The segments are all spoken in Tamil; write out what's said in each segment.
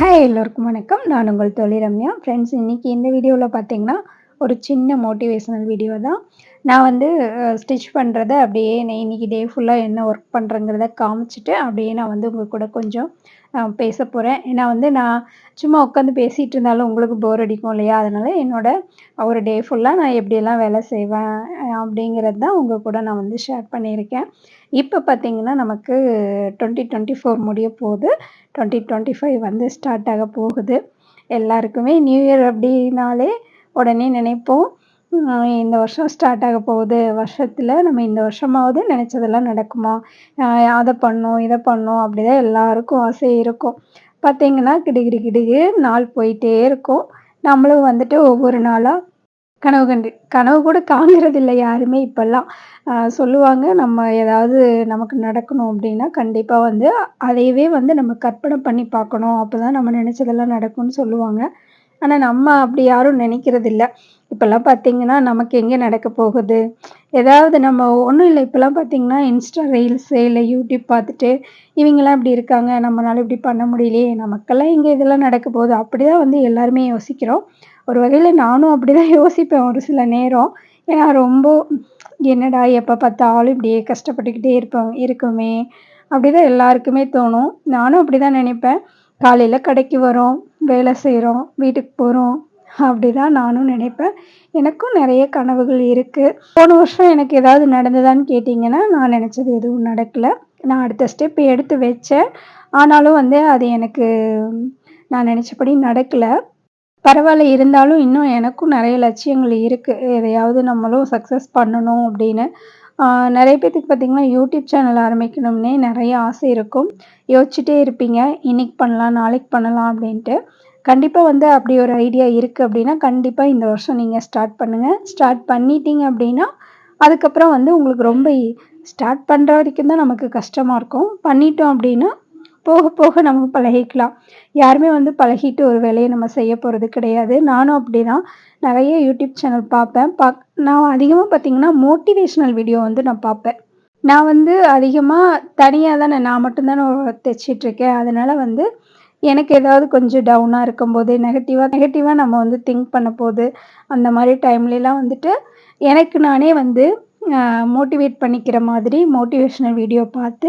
ஹாய் எல்லோருக்கும் வணக்கம். நான் உங்கள் தொழில் ரம்யா. ஃப்ரெண்ட்ஸ் இன்றைக்கி இந்த வீடியோவில் பார்த்தீங்கன்னா ஒரு சின்ன மோட்டிவேஷனல் வீடியோ தான். நான் வந்து ஸ்டிச் பண்ணுறத அப்படியே நான் இன்றைக்கி டே ஃபுல்லாக என்ன ஒர்க் பண்ணுறேங்கிறத காமிச்சிட்டு அப்படியே நான் வந்து உங்கள் கூட கொஞ்சம் பேச போகிறேன் ஏன்னா வந்து நான் சும்மா உட்காந்து பேசிகிட்டு இருந்தாலும் உங்களுக்கு போர் அடிக்கும் இல்லையா? அதனால் என்னோட ஒரு டே ஃபுல்லாக நான் எப்படியெல்லாம் வேலை செய்வேன் அப்படிங்கிறது தான் உங்கள் கூட நான் வந்து ஷேர் பண்ணியிருக்கேன். இப்போ பார்த்தீங்கன்னா நமக்கு டுவெண்ட்டி டுவெண்ட்டி ஃபோர் முடிய போகுது. டுவெண்ட்டி டுவெண்ட்டி ஃபைவ் வந்து ஸ்டார்ட் ஆக போகுது. எல்லாருக்குமே நியூ இயர் அப்படின்னாலே உடனே நினைப்போம். இந்த வருஷம் ஸ்டார்ட் ஆக போகுது. வருஷத்தில் நம்ம இந்த வருஷமாவது நினச்சதெல்லாம் நடக்குமா? அதை பண்ணோம் இதை பண்ணோம் அப்படிதான் எல்லாருக்கும் ஆசை இருக்கும். பார்த்தீங்கன்னா கிடுகிடு கிடுகு நாள் போயிட்டே இருக்கும். நம்மளும் வந்துட்டு ஒவ்வொரு நாளாக கனவு கண்டு கனவு கூட காண்கிறதில்ல யாருமே இப்போல்லாம். சொல்லுவாங்க நம்ம ஏதாவது நமக்கு நடக்கணும் அப்படின்னா கண்டிப்பாக வந்து அதையவே வந்து நம்ம கற்பனை பண்ணி பார்க்கணும். அப்போ தான் நம்ம நினச்சதெல்லாம் நடக்கும்னு சொல்லுவாங்க. ஆனால் நம்ம அப்படி யாரும் நினைக்கிறதில்ல. இப்போல்லாம் பார்த்தீங்கன்னா நமக்கு எங்கே நடக்க போகுது? ஏதாவது நம்ம ஒன்றும் இல்லை. இப்போல்லாம் பார்த்தீங்கன்னா இன்ஸ்டா ரீல்ஸு இல்லை யூடியூப் பார்த்துட்டு இவங்கெல்லாம் இப்படி இருக்காங்க. நம்மளால இப்படி பண்ண முடியலையே. நமக்கெல்லாம் இங்கே இதெல்லாம் நடக்க போகுது? அப்படி தான் வந்து எல்லாருமே யோசிக்கிறோம். ஒரு வகையில் நானும் அப்படி தான் யோசிப்பேன் ஒரு சில நேரம். ஏன்னா ரொம்ப என்னடா எப்போ பார்த்தாலும் இப்படியே கஷ்டப்பட்டுக்கிட்டே இருப்போம் இருக்குமே. அப்படி தான் எல்லாருக்குமே தோணும். நானும் அப்படி தான் நினைப்பேன். காலையில் கடைக்கு வரோம் வேலை செய்கிறோம் வீட்டுக்கு போகிறோம் அப்படி தான் நானும் நினைப்பேன். எனக்கும் நிறைய கனவுகள் இருக்குது போன வருஷம் எனக்கு ஏதாவது நடந்ததான்னு கேட்டிங்கன்னா நான் நினச்சது எதுவும் நடக்கலை. நான் அடுத்த ஸ்டெப் எடுத்து வச்சேன். ஆனாலும் வந்து அது எனக்கு நான் நினச்சபடி நடக்கலை. பரவாயில்ல இருந்தாலும் இன்னும் எனக்கும் நிறைய லட்சியங்கள் இருக்குது எதையாவது நம்மளும் சக்ஸஸ் பண்ணணும் அப்படின்னு. நிறைய பேத்துக்கு பார்த்திங்கன்னா யூடியூப் சேனல் ஆரம்பிக்கணும்னே நிறைய ஆசை இருக்கும். யோசிச்சுட்டே இருப்பீங்க. இன்னைக்கு பண்ணலாம் நாளைக்கு பண்ணலாம் அப்படின்ட்டு. கண்டிப்பாக வந்து அப்படி ஒரு ஐடியா இருக்குது அப்படின்னா கண்டிப்பாக இந்த வருஷம் நீங்கள் ஸ்டார்ட் பண்ணுங்கள் ஸ்டார்ட் பண்ணிட்டீங்க அப்படின்னா அதுக்கப்புறம் வந்து உங்களுக்கு ரொம்ப ஸ்டார்ட் பண்ணுற வரைக்கும் தான் நமக்கு கஷ்டமாக இருக்கும். பண்ணிட்டோம் அப்படின்னா போக போக நம்ம பழகிக்கலாம். யாருமே வந்து பழகிட்டு ஒரு வேலையை நம்ம செய்ய போகிறது கிடையாது. நானும் அப்படி தான் நிறைய யூடியூப் சேனல் பார்ப்பேன். பாக் நான் அதிகமாக பார்த்தீங்கன்னா மோட்டிவேஷ்னல் வீடியோ வந்து நான் பார்ப்பேன். நான் வந்து அதிகமாக தனியாக தானே நான் மட்டும்தானே தைச்சிட்ருக்கேன் அதனால் வந்து எனக்கு ஏதாவது கொஞ்சம் டவுனாக இருக்கும்போது நெகட்டிவாக நெகட்டிவாக நம்ம வந்து திங்க் பண்ண போது அந்த மாதிரி டைம்லலாம் வந்துட்டு எனக்கு நானே வந்து மோட்டிவேட் பண்ணிக்கிற மாதிரி மோட்டிவேஷ்னல் வீடியோ பார்த்து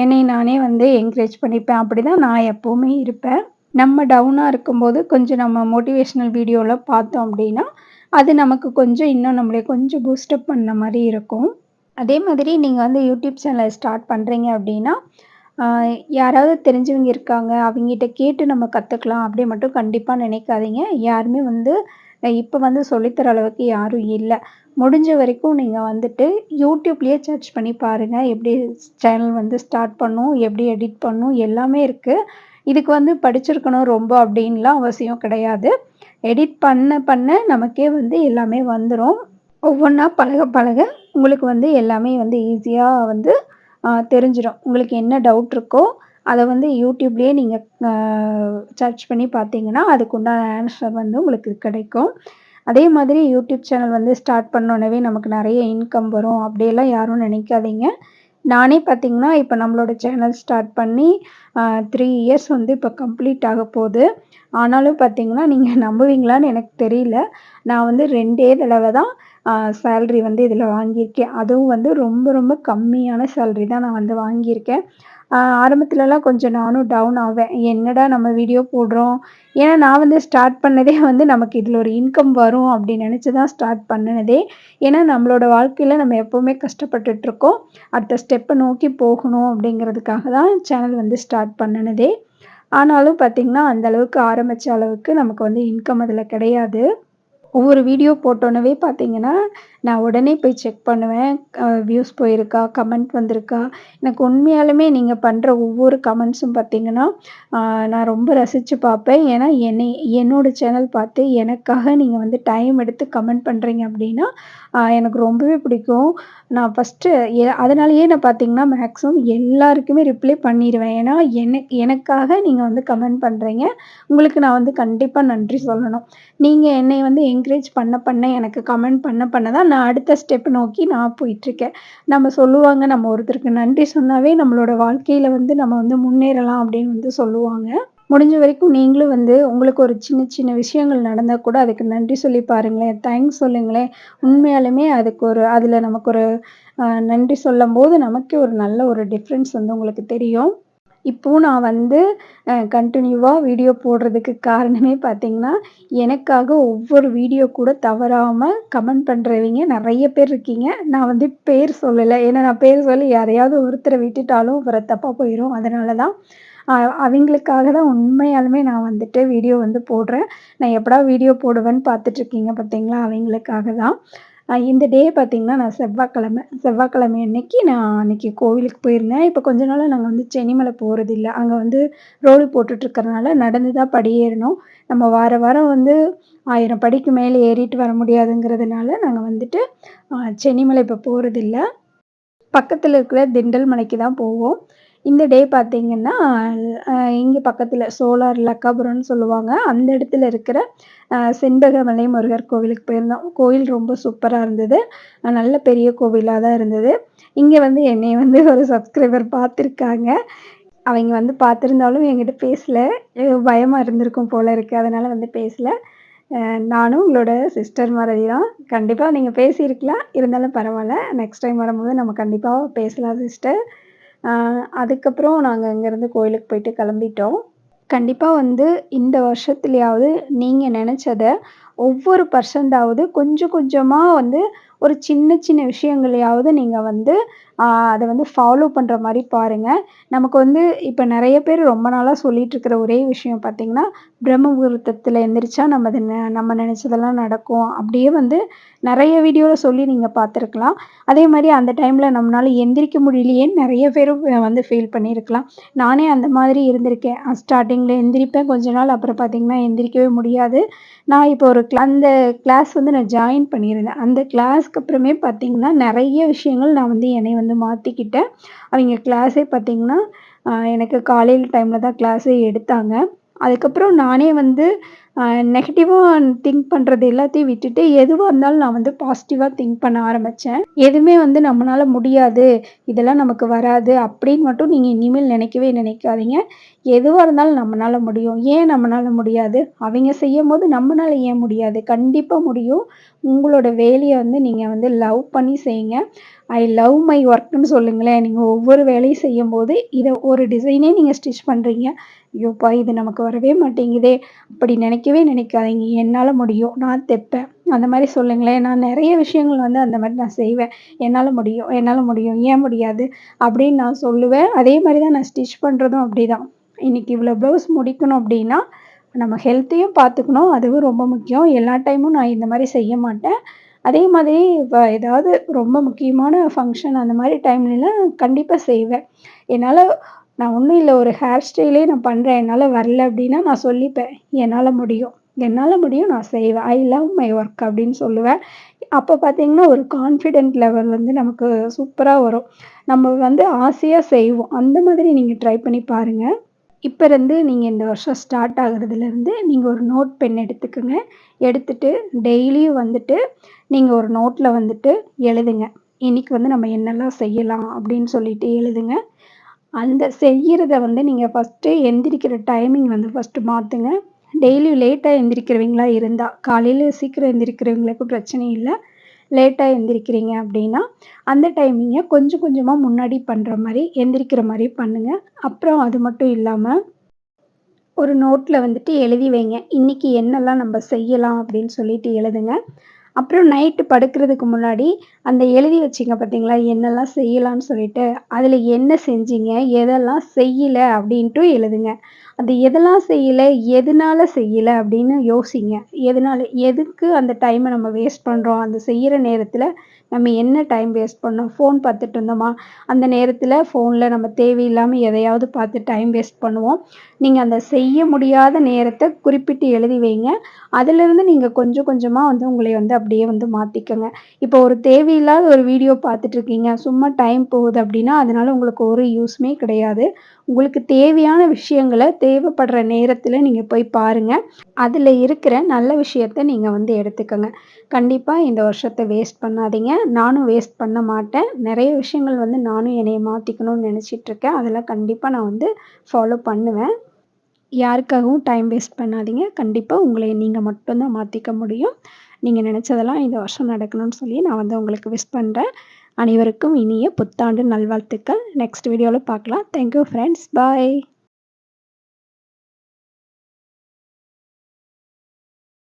என்னை நானே வந்து என்கரேஜ் பண்ணிப்பேன். அப்படி தான் நான் எப்போவுமே இருப்பேன். நம்ம டவுனாக இருக்கும்போது கொஞ்சம் நம்ம மோட்டிவேஷ்னல் வீடியோவில் பார்த்தோம் அப்படின்னா அது நமக்கு கொஞ்சம் இன்னும் நம்மளே கொஞ்சம் பூஸ்டப் பண்ண மாதிரி இருக்கும். அதே மாதிரி நீங்கள் வந்து யூடியூப் சேனலை ஸ்டார்ட் பண்ணுறீங்க அப்படின்னா யாராவது தெரிஞ்சவங்க இருக்காங்க அவங்ககிட்ட கேட்டு நம்ம கற்றுக்கலாம் அப்படி மட்டும் கண்டிப்பாக நினைக்காதீங்க. யாருமே வந்து இப்போ வந்து சொல்லித்தர அளவுக்கு யாரும் இல்லை. முடிஞ்ச வரைக்கும் நீங்கள் வந்துட்டு யூடியூப்லேயே சர்ச் பண்ணி பாருங்கள் எப்படி சேனல் வந்து ஸ்டார்ட் பண்ணும் எப்படி எடிட் பண்ணும் எல்லாமே இருக்குது இதுக்கு வந்து படிச்சிருக்கணும் ரொம்ப அப்படின்லாம் அவசியம் கிடையாது. எடிட் பண்ண பண்ண நமக்கே வந்து எல்லாமே வந்துடும் ஒவ்வொன்றா பழக பழக உங்களுக்கு வந்து எல்லாமே வந்து ஈஸியாக வந்து தெரிஞ்சிடும் உங்களுக்கு என்ன டவுட் இருக்கோ அதை வந்து யூடியூப்லேயே நீங்கள் சர்ச் பண்ணி பார்த்தீங்கன்னா அதுக்குண்டான ஆன்சர் வந்து உங்களுக்கு கிடைக்கும். அதே மாதிரி யூடியூப் சேனல் வந்து ஸ்டார்ட் பண்ணோன்னே நமக்கு நிறைய இன்கம் வரும். அப்படியெல்லாம் யாரும் நினைக்காதீங்க. நானே பார்த்தீங்கன்னா இப்போ நம்மளோட சேனல் ஸ்டார்ட் பண்ணி த்ரீ இயர்ஸ் வந்து இப்போ கம்ப்ளீட் ஆக போகுது. ஆனாலும் பார்த்தீங்கன்னா நீங்கள் நம்புவீங்களான்னு எனக்கு தெரியல. நான் வந்து ரெண்டே தடவை தான் சேல்ரி வந்து இதில் வாங்கியிருக்கேன். அதுவும் வந்து ரொம்ப ரொம்ப கம்மியான சேல்ரி தான் நான் வந்து வாங்கியிருக்கேன். ஆரம்பத்துலலாம் கொஞ்சம் நானும் டவுன் ஆவேன். என்னடா நம்ம வீடியோ போடுறோம்? ஏன்னா நான் வந்து ஸ்டார்ட் பண்ணதே வந்து நமக்கு இதில் ஒரு இன்கம் வரும் அப்படின்னு நினச்சி தான் ஸ்டார்ட் பண்ணினதே. ஏன்னா நம்மளோட வாழ்க்கையில் நம்ம எப்போவுமே கஷ்டப்பட்டுட்ருக்கோம். அடுத்த ஸ்டெப்பை நோக்கி போகணும் அப்படிங்கிறதுக்காக தான் சேனல் வந்து ஸ்டார்ட் பண்ணினதே. ஆனாலும் பார்த்திங்கன்னா அந்தளவுக்கு ஆரம்பித்த அளவுக்கு நமக்கு வந்து இன்கம் அதில் கிடையாது. ஒவ்வொரு வீடியோ போட்டோன்னவே பார்த்தீங்கன்னா நான் உடனே போய் செக் பண்ணுவேன். வியூஸ் போயிருக்கா? கமெண்ட் வந்திருக்கா? எனக்கு உண்மையாலுமே நீங்கள் பண்ணுற ஒவ்வொரு கமெண்ட்ஸும் பார்த்தீங்கன்னா நான் ரொம்ப ரசித்து பார்ப்பேன். ஏன்னா என்னை என்னோடய சேனல் பார்த்து எனக்காக நீங்கள் வந்து டைம் எடுத்து கமெண்ட் பண்ணுறீங்க அப்படின்னா எனக்கு ரொம்பவே பிடிக்கும். நான் ஃபஸ்ட்டு எ அதனாலேயே நான் பார்த்தீங்கன்னா மேக்ஸிமம் எல்லாருக்குமே ரிப்ளை பண்ணிடுவேன் ஏன்னா எனக்கு எனக்காக நீங்கள் வந்து கமெண்ட் பண்ணுறீங்க உங்களுக்கு நான் வந்து கண்டிப்பாக நன்றி சொல்லணும். நீங்கள் என்னை வந்து என்கரேஜ் பண்ண பண்ண எனக்கு கமெண்ட் பண்ண பண்ண தான் நான் அடுத்த ஸ்டெப் நோக்கி நான் போயிட்டுருக்கேன். நம்ம சொல்லுவாங்க நம்ம ஒருத்தருக்கு நன்றி சொன்னாவே நம்மளோட வாழ்க்கையில் வந்து நம்ம வந்து முன்னேறலாம் அப்படின்னு வந்து சொல்லுவாங்க. முடிஞ்ச வரைக்கும் நீங்களும் வந்து உங்களுக்கு ஒரு சின்ன சின்ன விஷயங்கள் நடந்தால் கூட அதுக்கு நன்றி சொல்லி பாருங்களேன். தேங்க்ஸ் சொல்லுங்களேன். உண்மையாலுமே அதுக்கு ஒரு அதில் நமக்கு ஒரு நன்றி சொல்லும் போது நமக்கே ஒரு நல்ல ஒரு டிஃப்ரென்ஸ் வந்து உங்களுக்கு தெரியும். இப்போவும் நான் வந்து கண்டினியூவாக வீடியோ போடுறதுக்கு காரணமே பார்த்தீங்கன்னா எனக்காக ஒவ்வொரு வீடியோ கூட தவறாமல் கமெண்ட் பண்ணுறவங்க நிறைய பேர் இருக்கீங்க. நான் வந்து பேர் சொல்லலை. ஏன்னா நான் பேர் சொல்லி யாரையாவது ஒருத்தரை விட்டுட்டாலும் அப்புறம் தப்பாக போயிடும் அதனால தான் அவங்களுக்காக தான் உண்மையாலுமே நான் வந்துட்டு வீடியோ வந்து போடுறேன். நான் எப்படா வீடியோ போடுவேன்னு பார்த்துட்ருக்கீங்க பார்த்தீங்களா அவங்களுக்காக தான். இந்த டே பார்த்திங்கன்னா நான் செவ்வாய்க்கிழமை செவ்வாய்க்கிழமை அன்னைக்கு நான் அன்றைக்கி கோவிலுக்கு போயிருந்தேன். இப்போ கொஞ்ச நாளாக நாங்கள் வந்து சென்னிமலை போகிறதில்ல அங்கே வந்து ரோடு போட்டுட்ருக்கறனால நடந்து தான் படியேறணும். நம்ம வார வாரம் வந்து ஆயிரம் படிக்கு மேலே ஏறிட்டு வர முடியாதுங்கிறதுனால நாங்கள் வந்துட்டு சென்னிமலை இப்போ போகிறதில்ல பக்கத்தில் இருக்கிற திண்டல் மலைக்கு தான் போவோம். இந்த டே பார்த்தீங்கன்னா இங்கே பக்கத்தில் சோலார் லக்காபுரம்னு சொல்லுவாங்க. அந்த இடத்துல இருக்கிற செண்பகமலை முருகர் கோவிலுக்கு போயிருந்தோம். கோவில் ரொம்ப சூப்பராக இருந்தது. நல்ல பெரிய கோவிலாக தான் இருந்தது. இங்கே வந்து என்னை வந்து ஒரு சப்ஸ்கிரைபர் பார்த்துருக்காங்க அவங்க வந்து பார்த்துருந்தாலும் என்கிட்ட பேசலை. பயமாக இருந்திருக்கும் போல் இருக்குது அதனால் வந்து பேசலை. நானும் உங்களோட சிஸ்டர் மாதிரி தான். கண்டிப்பாக நீங்கள் பேசியிருக்கலாம். இருந்தாலும் பரவாயில்ல. நெக்ஸ்ட் டைம் வரும்போது நம்ம கண்டிப்பாக பேசலாம் சிஸ்டர் அதுக்கப்புறம் நாங்கள் இங்கேருந்து கோயிலுக்கு போயிட்டு கிளம்பிட்டோம். கண்டிப்பாக வந்து இந்த வருஷத்துலையாவது நீங்கள் நினச்சத ஒவ்வொரு பர்சன்டாவது கொஞ்சம் கொஞ்சமாக வந்து ஒரு சின்ன சின்ன விஷயங்களையாவது நீங்கள் வந்து அதை வந்து ஃபாலோ பண்ணுற மாதிரி பாருங்கள் நமக்கு வந்து இப்போ நிறைய பேர் ரொம்ப நாளாக சொல்லிகிட்டு இருக்கிற ஒரே விஷயம் பார்த்திங்கன்னா பிரம்ம முகூர்த்தத்தில் எந்திரிச்சா நம்ம அது நம்ம நினச்சதெல்லாம் நடக்கும். அப்படியே வந்து நிறைய வீடியோவில் சொல்லி நீங்கள் பார்த்துருக்கலாம். அதே மாதிரி அந்த டைமில் நம்மளால் எந்திரிக்க முடியலையேன்னு நிறைய பேரும் வந்து ஃபீல் பண்ணியிருக்கலாம். நானே அந்த மாதிரி இருந்திருக்கேன். ஸ்டார்டிங்கில் எந்திரிப்பேன் கொஞ்ச நாள். அப்புறம் பார்த்திங்கன்னா எந்திரிக்கவே முடியாது. நான் இப்போ ஒரு அந்த கிளாஸ் வந்து நான் ஜாயின் பண்ணியிருந்தேன். அந்த கிளாஸ்க்கு அப்புறமே பார்த்திங்கன்னா நிறைய விஷயங்கள் நான் வந்து என்னை வந்து மாற்றிக்கிட்டேன் அவங்க கிளாஸே பார்த்திங்கன்னா எனக்கு காலையில் டைமில் தான் கிளாஸே எடுத்தாங்க. அதுக்கப்புறம் நானே வந்து நெகட்டிவாக திங்க் பண்ணுறது எல்லாத்தையும் விட்டுட்டு எதுவாக இருந்தாலும் நான் வந்து பாசிட்டிவாக திங்க் பண்ண ஆரம்பித்தேன் எதுவுமே வந்து நம்மளால் முடியாது. இதெல்லாம் நமக்கு வராது. அப்படின்னு மட்டும் நீங்கள் இனிமேல் நினைக்கவே நினைக்காதீங்க. எதுவாக இருந்தாலும் நம்மளால் முடியும். ஏன் நம்மளால் முடியாது? அவங்க செய்யும் போது நம்மளால் ஏன் முடியாது? கண்டிப்பாக முடியும். உங்களோட வேலையை வந்து நீங்கள் வந்து லவ் பண்ணி செய்யுங்க. ஐ லவ் மை ஒர்க்னு சொல்லுங்களேன் நீங்கள் ஒவ்வொரு வேலையும் செய்யும்போது இதை ஒரு டிசைனே நீங்கள் ஸ்டிச் பண்ணுறீங்க ஐயோப்பா இது நமக்கு வரவே மாட்டேங்குதே. அப்படி நினைக்கவே நினைக்காதீங்க. என்னால் முடியும். நான் தைப்பேன். அந்த மாதிரி சொல்லுங்களேன். நான் நிறைய விஷயங்கள் வந்து அந்த மாதிரி நான் செய்வேன். என்னால் முடியும். என்னால் முடியும். ஏன் முடியாது? அப்படின்னு நான் சொல்லுவேன். அதே மாதிரி தான் நான் ஸ்டிச் பண்ணுறதும் அப்படி தான் இன்றைக்கி இவ்வளோ ப்ளவுஸ் முடிக்கணும் அப்படின்னா நம்ம ஹெல்த்தையும் பார்த்துக்கணும். அதுவும் ரொம்ப முக்கியம். எல்லா டைமும் நான் இந்த மாதிரி செய்ய மாட்டேன். அதே மாதிரி இப்போ ஏதாவது ரொம்ப முக்கியமான ஃபங்க்ஷன் அந்த மாதிரி டைம்லலாம் கண்டிப்பாக செய்வேன். என்னால் நான் ஒன்றும் இல்லை ஒரு ஹேர் ஸ்டைலே நான் பண்ணுறேன் என்னால் வரல அப்படின்னா நான் சொல்லிப்பேன். என்னால் முடியும். என்னால் முடியும் நான் செய்வேன். ஐ லவ் மை ஒர்க் அப்படின்னு சொல்லுவேன். அப்போ பார்த்தீங்கன்னா ஒரு கான்ஃபிடென்ட் லெவல் வந்து நமக்கு சூப்பராக வரும். நம்ம வந்து ஆசையாக செய்வோம். அந்த மாதிரி நீங்கள் ட்ரை பண்ணி பாருங்கள் இப்போ இருந்து நீங்கள் இந்த வருஷம் ஸ்டார்ட் ஆகுறதுலேருந்து நீங்கள் ஒரு நோட் பென் எடுத்துக்கோங்க. எடுத்துட்டு டெய்லியும் வந்துட்டு நீங்கள் ஒரு நோட்டில் வந்துட்டு எழுதுங்க. இன்றைக்கி வந்து நம்ம என்னெல்லாம் செய்யலாம் அப்படின்னு சொல்லிட்டு எழுதுங்க. அந்த செய்கிறத வந்து நீங்கள் ஃபஸ்ட்டு எந்திரிக்கிற டைமிங் வந்து ஃபஸ்ட்டு மாற்றுங்க டெய்லியும் லேட்டாக எந்திரிக்கிறவங்களா இருந்தால் காலையில் சீக்கிரம் எந்திரிக்கிறவங்களுக்கு பிரச்சனை இல்லை. லேட்டாக எந்திரிக்கிறீங்க அப்படின்னா அந்த டைமிங்கை கொஞ்சம் கொஞ்சமாக முன்னாடி பண்ணுற மாதிரி எந்திரிக்கிற மாதிரி பண்ணுங்கள் அப்புறம் அது மட்டும் இல்லாமல் ஒரு நோட்டில் வந்துட்டு எழுதி வைங்க. இன்றைக்கி என்னெல்லாம் நம்ம செய்யலாம் அப்படின்னு சொல்லிட்டு எழுதுங்க. அப்புறம் நைட்டு படுக்கிறதுக்கு முன்னாடி அந்த எழுதி வச்சிங்க பார்த்தீங்களா என்னெல்லாம் செய்யலாம்னு சொல்லிட்டு அதில் என்ன செஞ்சீங்க எதெல்லாம் செய்யலை அப்படின்ட்டு எழுதுங்க. அது எதெல்லாம் செய்யலை எதனால செய்யலை அப்படின்னு யோசிங்க. எதனால எதுக்கு அந்த டைமை நம்ம வேஸ்ட் பண்ணுறோம் அந்த செய்கிற நேரத்தில் நம்ம என்ன டைம் வேஸ்ட் பண்ணோம்? ஃபோன் பார்த்துட்டு இருந்தோமா? அந்த நேரத்தில் ஃபோனில் நம்ம தேவையில்லாமல் எதையாவது பார்த்து டைம் வேஸ்ட் பண்ணுவோம். நீங்கள் அந்த செய்ய முடியாத நேரத்தை குறிப்பிட்டு எழுதி வைங்க. அதிலிருந்து நீங்கள் கொஞ்சம் கொஞ்சமாக வந்து உங்களை வந்து அப்படியே வந்து மாற்றிக்கோங்க இப்போ ஒரு தேவையில்லாத ஒரு வீடியோ பார்த்துட்ருக்கீங்க சும்மா டைம் போகுது அப்படின்னா அதனால் உங்களுக்கு ஒரு யூஸ்மே கிடையாது. உங்களுக்கு தேவையான விஷயங்களை தேவைப்படுற நேரத்தில் நீங்கள் போய் பாருங்கள் அதில் இருக்கிற நல்ல விஷயத்த நீங்கள் வந்து எடுத்துக்கோங்க. கண்டிப்பாக இந்த வருஷத்தை வேஸ்ட் பண்ணாதீங்க. நானும் வேஸ்ட் பண்ண மாட்டேன். நிறைய விஷயங்கள் வந்து நானும் என்னையை மாற்றிக்கணும்னு நினச்சிட்ருக்கேன் அதெல்லாம் கண்டிப்பாக நான் வந்து ஃபாலோ பண்ணுவேன். யாருக்காகவும் டைம் வேஸ்ட் பண்ணாதீங்க. கண்டிப்பாக உங்களை நீங்கள் மட்டும்தான் மாற்றிக்க முடியும். நீங்கள் நினச்சதெல்லாம் இந்த வருஷம் நடக்கணும்னு சொல்லி நான் வந்து உங்களுக்கு விஷ் பண்ணுறேன் அனைவருக்கும் இனிய புத்தாண்டு நல்வாழ்த்துக்கள். நெக்ஸ்ட் வீடியோவில் பார்க்கலாம். Thank you friends bye